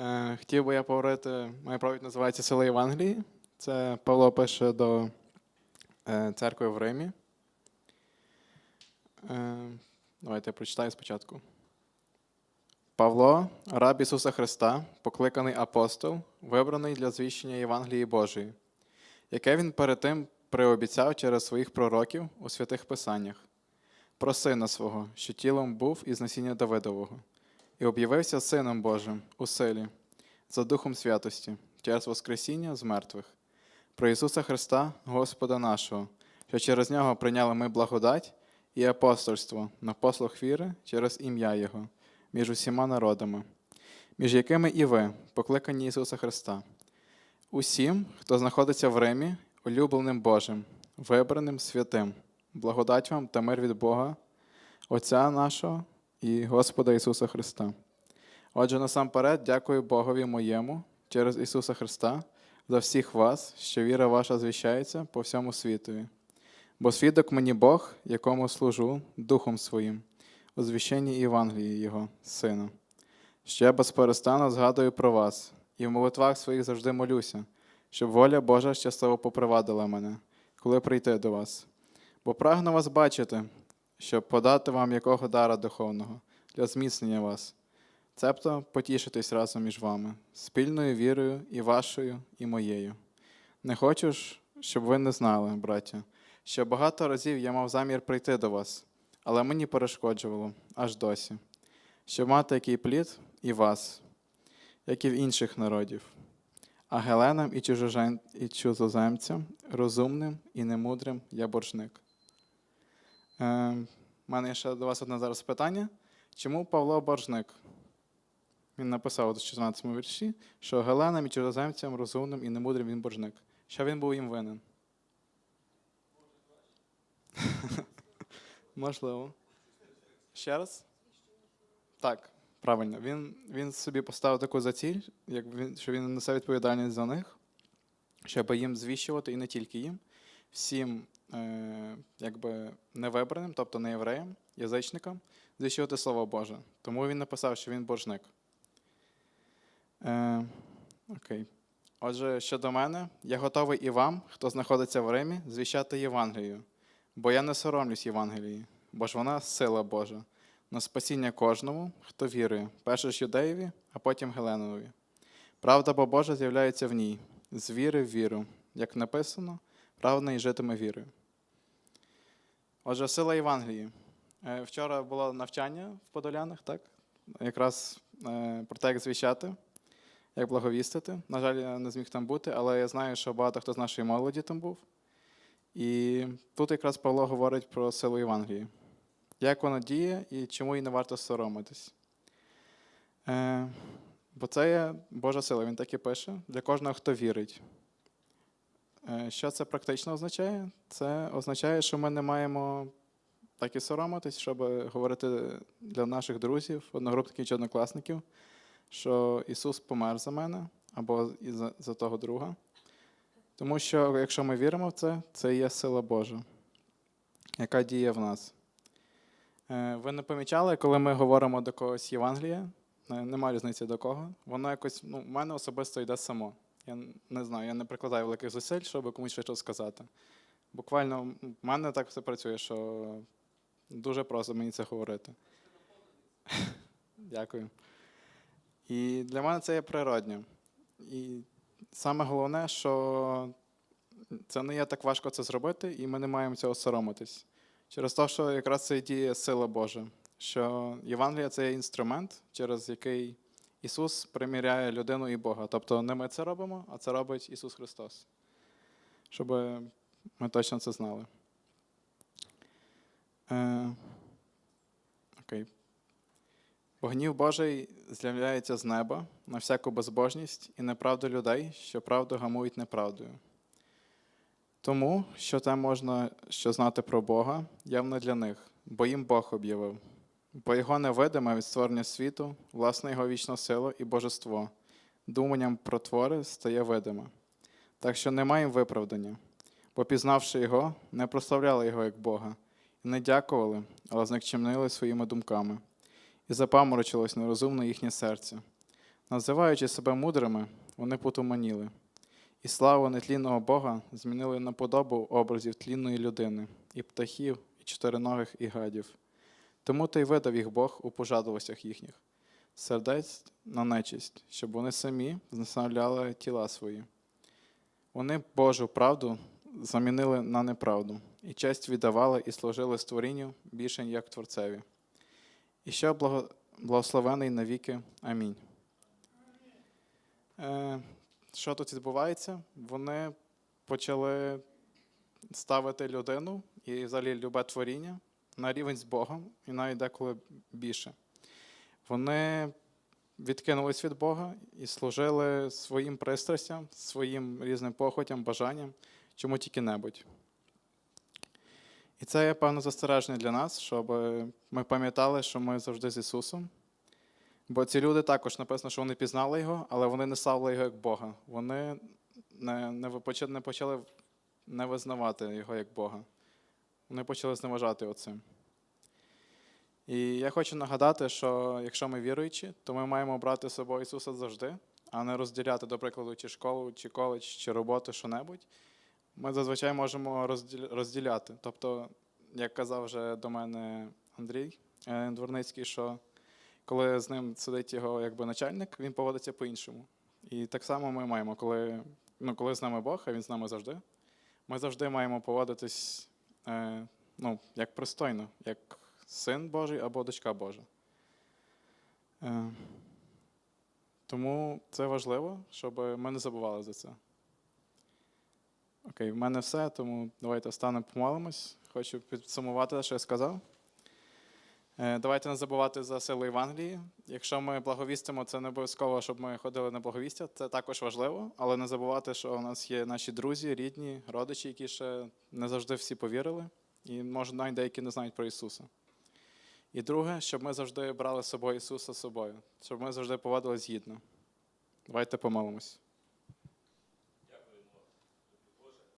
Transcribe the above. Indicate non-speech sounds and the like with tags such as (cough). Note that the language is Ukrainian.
Е, Хотів би я поговорити, моя проповідь називається Сила Євангелії. Це Павло пише до е, церкви в Римі. Е, Давайте я прочитаю спочатку. Павло, раб Ісуса Христа, покликаний апостол, вибраний для звіщення Євангелії Божої, яке він перед тим приобіцяв через своїх пророків у святих Писаннях, про сина свого, що тілом був із насіння Давидового, і об'явився Сином Божим у силі, за Духом святості, через Воскресіння з мертвих, про Ісуса Христа, Господа нашого, що через нього прийняли ми благодать і апостольство на послух віри через ім'я Його, між усіма народами, між якими і ви, покликані Ісуса Христа. Усім, хто знаходиться в Римі, улюбленим Божим, вибраним святим, благодать вам та мир від Бога, Отця нашого і Господа Ісуса Христа. Отже, насамперед, дякую Богові моєму через Ісуса Христа за всіх вас, що віра ваша звіщається по всьому світові. Бо свідок мені Бог, якому служу Духом Своїм, у звіщенні Євангелії Його, Сина. Я безперестану згадую про вас, і в молитвах своїх завжди молюся, щоб воля Божа щасливо попривадила мене, коли прийти до вас. Бо прагну вас бачити, щоб подати вам якого дара духовного для зміцнення вас, цебто потішитись разом між вами, спільною вірою і вашою, і моєю. Не хочу ж, щоб ви не знали, браття, що багато разів я мав замір прийти до вас, але мені перешкоджувало аж досі, щоб мати який плід і вас, як і в інших народів, а геленам і, чужоземцям, розумним і немудрим я боржник. Е, мене ще до вас одне зараз питання. Чому Павло боржник? Він написав у 16 вірші, що геленам і чужоземцям, розумним і немудрим він боржник. Що він був їм винен? (laughs) Можливо. Ще раз? Так, правильно. Він, він собі поставив таку за ціль, як він, що він несе відповідальність за них, щоб їм звіщувати, і не тільки їм, всім якби невибраним, тобто не євреям, язичникам, звіщувати Слово Боже. Тому він написав, що він боржник. Е, окей. Отже, щодо мене, я готовий і вам, хто знаходиться в Римі, звіщати Євангелію. Бо я не соромлюсь Євангелії, бо ж вона сила Божа, на спасіння кожному, хто вірує, перше ж юдеєві, а потім Геленові. Правда бо Божа з'являється в ній, з віри в віру, як написано, праведний житиме вірою. Отже, сила Євангелії. Е, Вчора було навчання в Подолянах, так? Якраз е, про те, як звіщати, як благовістити. На жаль, я не зміг там бути, але я знаю, що багато хто з нашої молоді там був. І тут якраз Павло говорить про силу Євангелії. Як вона діє і чому їй не варто соромитись. Е, бо це є Божа сила, він так і пише, для кожного, хто вірить. Е, що це практично означає? Це означає, що ми не маємо так і соромитись, щоб говорити для наших друзів, одногрупників чи однокласників, що Ісус помер за мене або за, того друга. Тому що, якщо ми віримо в це, це є сила Божа, яка діє в нас. Е, Ви не помічали, коли ми говоримо до когось Євангелія, е, нема різниці до кого, воно якось ну, в мене особисто йде само. Я не знаю, я не прикладаю великих зусиль, щоб комусь щось сказати. Буквально в мене так все працює, що дуже просто мені це говорити. (laughs) Дякую. І для мене це є природньо. І саме головне, що це не є так важко це зробити, і ми не маємо цього соромитись. Через те, що якраз це і діє сила Божа, що Євангелія це є інструмент, через який Ісус приміряє людину і Бога. Тобто не ми це робимо, а це робить Ісус Христос. Щоб ми точно це знали. Е, окей. Бо гнів Божий з'являється з неба на всяку безбожність і неправду людей, що правду гамують неправдою. Тому, що те можна що знати про Бога, явно для них, бо їм Бог об'явив. Бо його невидиме від створення світу, власне його вічна сила і божество, думанням про твори стає видиме. Так що немає виправдання, бо пізнавши його, не прославляли його як Бога, і не дякували, але зникчемнили своїми думками і запаморочилось нерозумно їхнє серце. Називаючи себе мудрими, вони потуманіли, і славу нетлінного Бога змінили на подобу образів тлінної людини, і птахів, і чотириногих, і гадів. Тому то й видав їх Бог у пожадливостях їхніх, сердець на нечисть, щоб вони самі знаставляли тіла свої. Вони Божу правду замінили на неправду, і честь віддавали і служили створінню більше, як Творцеві. І благо... благословений навіки. Амінь. Е, що тут відбувається? Вони почали ставити людину і взагалі любе творіння на рівень з Богом, і навіть деколи більше. Вони відкинулись від Бога і служили своїм пристрастям, своїм різним похотям, бажанням, чому тільки-небудь. І це є певне застереження для нас, щоб ми пам'ятали, що ми завжди з Ісусом. Бо ці люди також написано, що вони пізнали його, але вони не ставили його як Бога. Вони не, не почали не визнавати його як Бога. Вони почали зневажати його цим. І я хочу нагадати, що якщо ми віруючі, то ми маємо брати з собою Ісуса завжди, а не розділяти, до прикладу, чи школу, чи коледж, чи роботу, що-небудь. Ми зазвичай можемо розділяти. Тобто, як казав вже до мене Андрій е, Дворницький, що коли з ним сидить його якби начальник, він поводиться по-іншому. І так само ми маємо, коли, ну, коли з нами Бог, а він з нами завжди, ми завжди маємо поводитись ну, як пристойно, як син Божий або дочка Божа. Е, тому це важливо, щоб ми не забували за це. Окей, в мене все, тому давайте станемо помолимось. Хочу підсумувати те, що я сказав. Е, Давайте не забувати за силу Євангелії. Якщо ми благовістимо, це не обов'язково, щоб ми ходили на благовістя. Це також важливо, але не забувати, що у нас є наші друзі, рідні, родичі, які ще не завжди всі повірили, і може навіть деякі не знають про Ісуса. І друге, щоб ми завжди брали з собою Ісуса з собою, щоб ми завжди поводились гідно. Давайте помолимось.